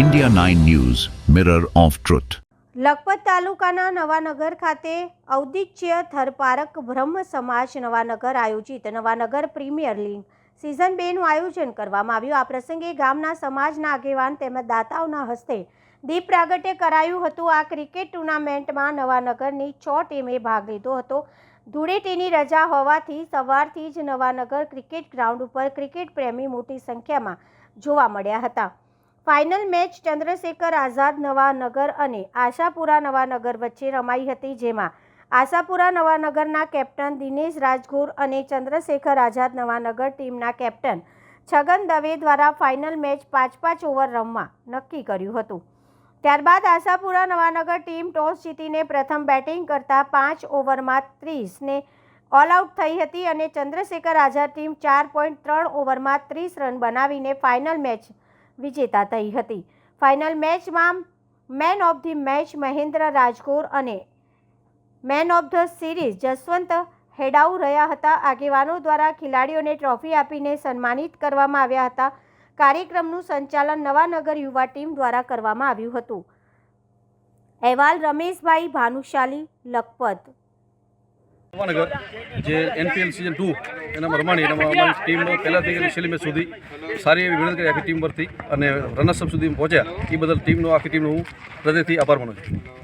India 9 News, Mirror of Truth. Lakhpat તાલુકાના નવાનગર ખાતે ઔદિત્ય થરપારક બ્રહ્મ સમાજ નવાનગર આયોજિત નવાનગર પ્રીમિયર લીગ સિઝન બેનું આયોજન કરવામાં આવ્યું. આ પ્રસંગે ગામના સમાજના આગેવાન તેમજ દાતાઓના હસ્તે દીપ પ્રાગટ્ય કરાયું હતું. આ ક્રિકેટ ટુર્નામેન્ટમાં નવાનગરની છ ટીમે ભાગ લીધો હતો. ધૂળેટીની રજા હોવાથી સવારથી જ નવાનગર ક્રિકેટ ગ્રાઉન્ડ ઉપર ક્રિકેટ પ્રેમી મોટી સંખ્યામાં જોવા મળ્યા હતા. ફાઇનલ મેચ ચંદ્રશેખર આઝાદ નવાનગર અને આશાપુરા નવાનગર વચ્ચે રમાઈ હતી, જેમાં આશાપુરા નવાનગરના કેપ્ટન દિનેશ રાજગુર અને ચંદ્રશેખર આઝાદ નવાનગર ટીમના કેપ્ટન છગન દવે દ્વારા ફાઇનલ મેચ પાંચ પાંચ ઓવર રમવા નક્કી કર્યું હતું. ત્યારબાદ આશાપુરા નવાનગર ટીમ ટોસ જીતીને પ્રથમ બેટિંગ કરતા પાંચ ઓવરમાં ત્રીસને ઓલ આઉટ થઈ હતી અને ચંદ્રશેખર આઝાદ ટીમ ચાર પોઈન્ટ ત્રણ ઓવરમાં ત્રીસ રન બનાવીને ફાઇનલ મેચ વિજેતા થઈ હતી. ફાઇનલ મેચમાં man of the match Mahendra Rajkor અને man of the series Jaswant Hedau રહ્યા હતા. આગેવાનો દ્વારા ખેલાડીઓને ટ્રોફી આપીને સન્માનિત કરવામાં આવ્યા હતા. કાર્યક્રમનું સંચાલન નવાનગર યુવા ટીમ દ્વારા કરવામાં આવ્યું હતું. અહેવાલ રમેશભાઈ ભાનુશાલી લખપત નવાનગર જે એનપીએલ સિઝન ટુ એનામાં રમાણી એનામાં અમારી ટીમનો પહેલાંથી લઈને છેલ્લી મેચ સુધી સારી એવી મહેનત કરી આખી ટીમ પરથી અને રનર્સઅપ સુધી પહોંચ્યા. એ બદલ ટીમનો આખી ટીમનો હું હૃદયથી આભાર માનું છું.